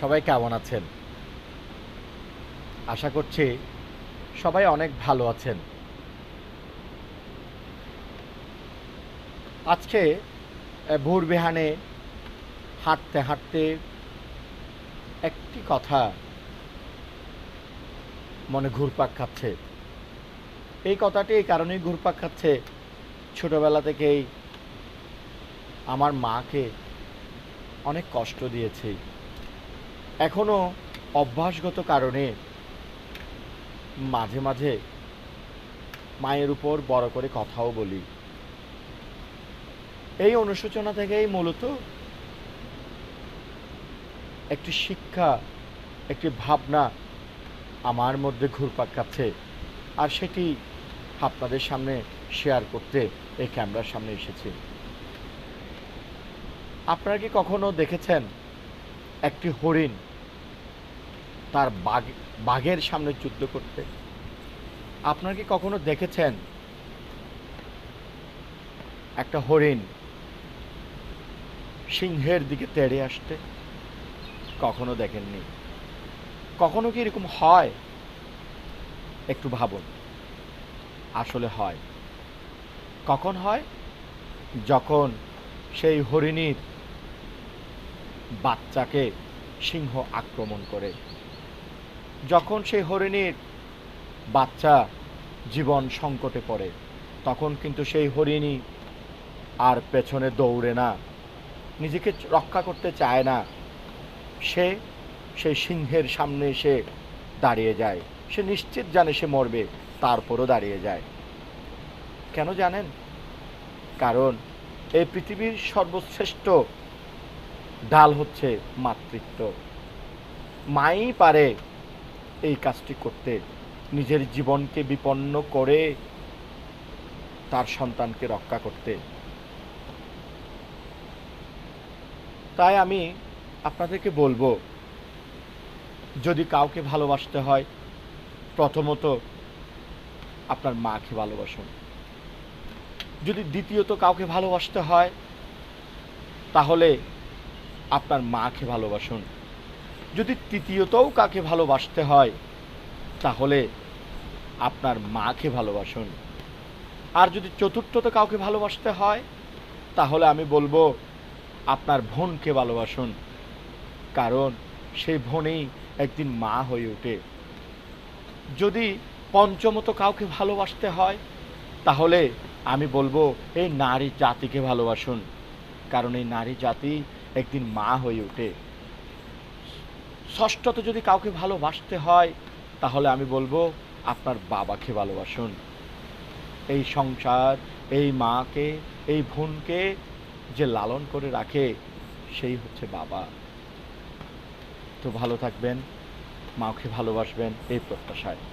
সবাই কেমন আছেন? আশা করছি সবাই অনেক ভালো আছেন। আজকে আহ, ভোর বিহানে হাঁটতে হাঁটতে একটি কথা মনে ঘুরপাক খাচ্ছে। এই কথাটি এই কারণেই ঘুরপাক খাচ্ছে ছোটবেলা থেকেই আমার মাকে অনেক কষ্ট দিয়েছি। এখনও অভ্যাসগত কারণে মাঝে মাঝে মায়ের উপর বড় করে কথাও বলি। এই অনুশোচনা থেকেই মূলত একটি শিক্ষা, একটি ভাবনা আমার মধ্যে ঘুরপাক খাচ্ছে আর সেটি আপনাদের সামনে শেয়ার করতে এই ক্যামেরার সামনে এসেছি। আপনারা কি কখনো দেখেছেন একটি হরিণ তার বাঘ, বাঘের সামনে যুদ্ধ করতে। আপনারা কি কখনো দেখেছেন একটা হরিণ সিংহের দিকে তেড়ে আসতে? কখনো দেখেননি? কখনো কি এরকম হয়? একটু ভাবুন। আসলে হয়। কখন হয়? যখন সেই হরিণীর বাচ্চাকে সিংহ আক্রমণ করে। যখন সেই হরিণীর বাচ্চা জীবন সংকটে পড়ে, তখন কিন্তু সেই হরিণী আর পেছনে দৌড়ে না, নিজেকে রক্ষা করতে চায় না। সে সেই সিংহের সামনে এসে দাঁড়িয়ে যায়। সে নিশ্চিত জানে সে মরবে, তারপরও দাঁড়িয়ে যায়। কেন জানেন? কারণ এই পৃথিবীর সর্বশ্রেষ্ঠ ডাল হচ্ছে মাতৃত্ব। মাই পারে এই কাজটি করতে, নিজের জীবনকে বিপন্ন করে তার সন্তানকে রক্ষা করতে। তাই আমি আপনাদেরকে বলব, যদি কাউকে ভালোবাসতে হয়, প্রথমত আপনার মাকে ভালোবাসুন। যদি দ্বিতীয়ত কাউকে ভালোবাসতে হয়, তাহলে আপনার মাকে ভালোবাসুন। যদি তৃতীয়তও কাকে ভালোবাসতে হয়, তাহলে আপনার মাকে ভালোবাসুন। আর যদি চতুর্থত কাউকে ভালোবাসতে হয়, তাহলে আমি বলব আপনার বোনকে ভালোবাসুন। কারণ সেই বোনই একদিন মা হয়ে ওঠে। যদি পঞ্চমত কাউকে ভালোবাসতে হয়, তাহলে আমি বলব এই নারী জাতিকে ভালোবাসুন। কারণ এই নারী জাতি একদিন মা হয়ে ওঠে। ষষ্ঠত যদি কাউকে ভালোবাসতে হয়, তাহলে আমি বলব, আপনার বাবাকে ভালোবাসুন। এই সংসার, এই মাকে, এই বোনকে যে লালন করে রাখে, সেই হচ্ছে বাবা। তো ভালো থাকবেন, মাকে ভালোবাসবেন, এই প্রত্যাশায়।